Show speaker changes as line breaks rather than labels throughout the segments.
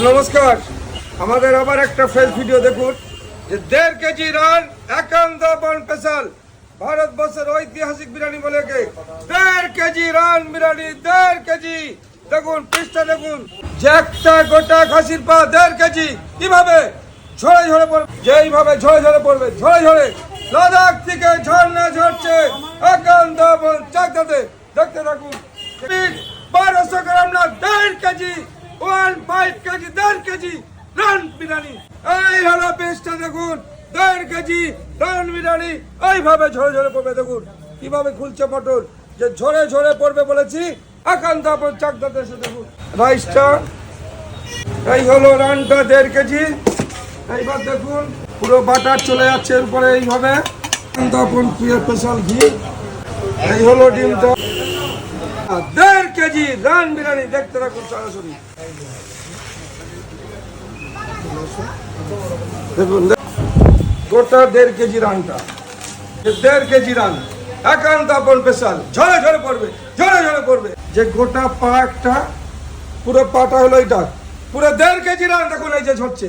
নমস্কার। আমাদের আবার একটা ফেস ভিডিও দেখুন, যে দেড় কেজি রান, একান্ত বন স্পেশাল ভারতবর্ষের ঐতিহাসিক বিরিয়ানি বলে কে দেড় কেজি রান বিরিয়ানি দেড় কেজি। দেখুন পিসটা দেখুন। যে একটা গোটা খাসির পা দেড় কেজি, কীভাবে ঝরে ঝরে পড়বে? যেইভাবে ঝরে ঝরে পড়বে, ঝরে ঝরে। লাদাখ থেকে ঝর্ণা ঝরছে, একান্ত চাকদাতে দেখতে থাকুন। বারোশো গ্রাম না, দেড় কেজি। ওয়ান ফাইভ কেজি, দেড় কেজি রান বিরিয়ানি। এই হলো পেস্টটা, দেখুন, দেড় কেজি রান বিরিয়ানি। এইভাবে ঝরে ঝরে পড়বে, দেখুন, কীভাবে খুলছে মটর যে ঝরে ঝরে পড়বে বলেছি একান্ত আপন চাকদাতে এসে, দেখুন রাইসটা এই হলো রানটা, দেড় কেজি। এইবার দেখুন, পুরো বাটার চলে যাচ্ছে এরপরে এইভাবে। আপন প্রিয় স্পেশাল ঘি। এই হলো ডিমটা। দেড় কেজি রান বিরিয়ানি দেখতে রাখুন সরাসরি। দেখুন গোটা দেড় কেজি রানটা। দেড় কেজি রান। একান্ত আপন স্পেশাল ঝরে ঝরে পড়বে, ঝরে ঝরে পড়বে। যে গোটা পা একটা পুরো পাটা হলো এটা পুরো দেড় কেজি রান দেখুন, এই যে ঝরছে।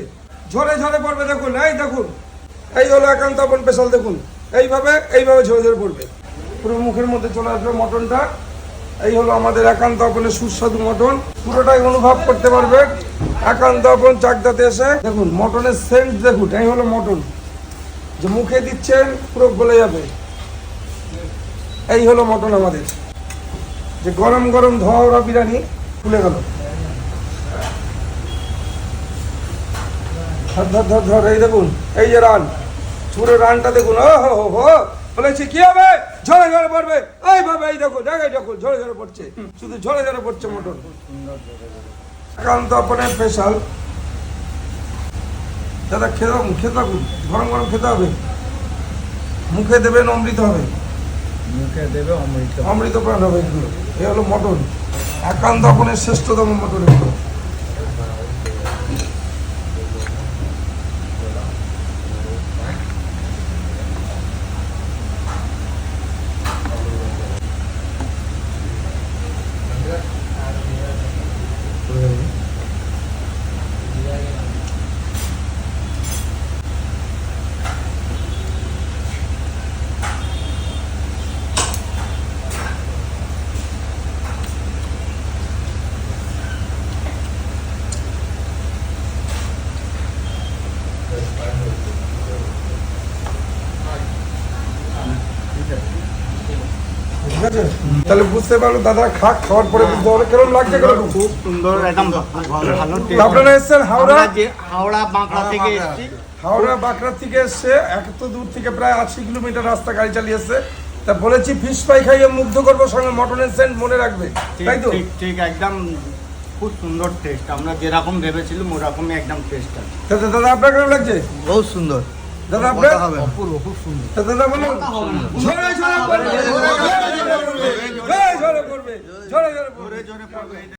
ঝরে ঝরে পড়বে, দেখুন, এই দেখুন। এই হলো একান্ত আপন স্পেশাল দেখুন। এইভাবে এইভাবে ঝরে ঝরে পড়বে। পুরো মুখের মধ্যে চলে আসবে মটনটা। এই হলো আমাদের একান্ত আপনের সুস্বাদু মটন। পুরোটাই অনুভব করতে পারবেন একান্ত আপন চাকদাতে এসে। দেখুন, মটনের সেন্ট দেখুন, এই হলো মটন। যে মুখে দিচ্ছেন, পুরো গলে যাবে। এই হলো মটন আমাদের। যে গরম গরম ধোয়া বিরিয়ানি খুলে গেল। ধর ধর ধর এই দেখুন, এই যে রান। পুরো রানটা দেখুন ও হো হো। বলেছি কি হবে? ঝরে ঝরে পড়বে। এইভাবে এই দেখো জায়গায় দেখুন ঝরে ঝরে পড়ছে। শুধু ঝরে ঝরে পড়ছে মটন একান্ত আপনার স্পেশাল দাদা খেতে খেতে থাকুন। গরম গরম খেতে হবে। মুখে দেবেন অমৃত হবে?
মুখে দেবে অমৃত
অমৃত প্রাণ হবে এগুলো। এ হলো মটন। একান্ত আপনার শ্রেষ্ঠতম মটন এগুলো ঠিক আছে? তাহলে বুঝতে পারল দাদা খাক খাওয়ার পরে বুঝতে পারল কেরম লাগছে কেরকম
খুব সুন্দর একদম ভালো
আপনারা এসছেন হাওড়া?
হাওড়া বাঁকড়া থেকে এসেছি।
হাওড়া বাঁকড়া থেকে এসছে এত দূর থেকে প্রায় আশি কিলোমিটার রাস্তা গাড়ি চালিয়ে এসছে তা বলেছি ফিশ ফ্রাই খাইয়ে মুগ্ধ করব সঙ্গে মটনের সেন্ট মনে রাখবে।
ঠিক
তাই তো?
ঠিক ঠিক একদম খুব সুন্দর টেস্ট আমরা যেরকম ভেবেছিলাম ওরকমই একদম টেস্ট আছে।
দাদা দাদা আপনার কেমন লাগছে?
বহুত সুন্দর।
দাদা আপনার
অপূর্ব খুব সুন্দর
দাদা বলুন ঝরে ঝরে পড়বে ঝরে ঝরে পড়বে ঝরে ঝরে
পড়বে